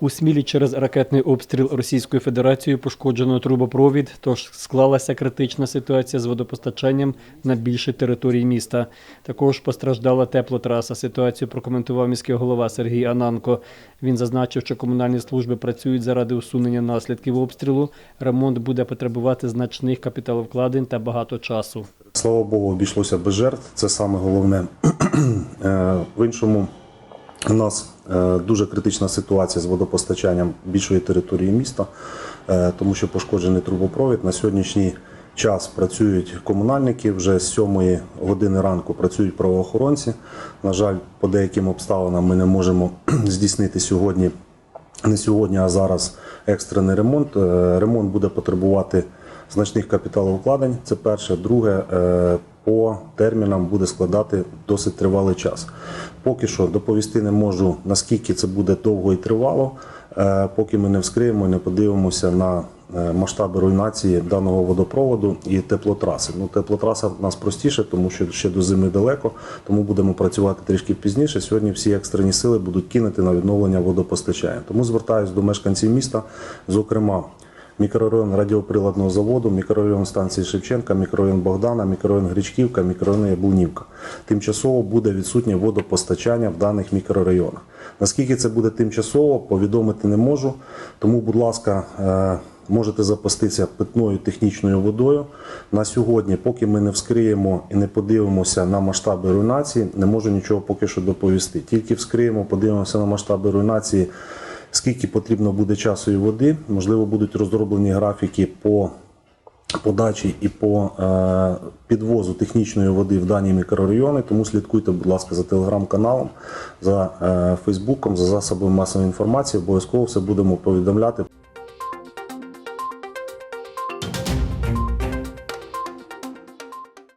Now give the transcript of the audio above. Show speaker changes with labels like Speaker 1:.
Speaker 1: У Смілі через ракетний обстріл Російською Федерацією пошкоджено трубопровід, тож склалася критична ситуація з водопостачанням на більшій території міста. Також постраждала теплотраса. Ситуацію прокоментував міський голова Сергій Ананко. Він зазначив, що комунальні служби працюють заради усунення наслідків обстрілу. Ремонт буде потребувати значних капіталовкладень та багато часу.
Speaker 2: Слава Богу, обійшлося без жертв. Це саме головне. Е, В іншому у нас е, дуже критична ситуація з водопостачанням більшої території міста, е, тому що пошкоджений трубопровід. На сьогоднішній час працюють комунальники. Вже з 7 години ранку працюють правоохоронці. На жаль, по деяким обставинам ми не можемо здійснити сьогодні не сьогодні, а зараз екстрений ремонт. Е, Ремонт буде потребувати значних капіталовкладень. Це перше. Друге, термінам буде складати досить тривалий час. Поки що доповісти не можу, наскільки це буде довго і тривало, е, поки ми не вскриємо і не подивимося на е, масштаби руйнації даного водопроводу і теплотраси. Ну, теплотраса в нас простіше, тому що ще до зими далеко, тому будемо працювати трішки пізніше. Сьогодні всі екстрені сили будуть кинути на відновлення водопостачання. Тому звертаюся до мешканців міста, зокрема. Мікрорайон радіоприладного заводу, мікрорайон станції Шевченка, мікрорайон Богдана, мікрорайон Гречківка, мікрорайон Яблунівка. Тимчасово буде відсутнє водопостачання в даних мікрорайонах. Наскільки це буде тимчасово, повідомити не можу. Тому, будь ласка, е, можете запастися питною технічною водою. На сьогодні, поки ми не вскриємо і не подивимося на масштаби руйнації, не можу нічого поки що доповісти. Тільки вскриємо, подивимося на масштаби руйнації скільки потрібно буде часу і води. Можливо, будуть розроблені графіки по подачі і по е, підвозу технічної води в дані мікрорайони. Тому слідкуйте, будь ласка, за телеграм-каналом, за е, Фейсбуком, за засобами масової інформації. Обов'язково все будемо повідомляти.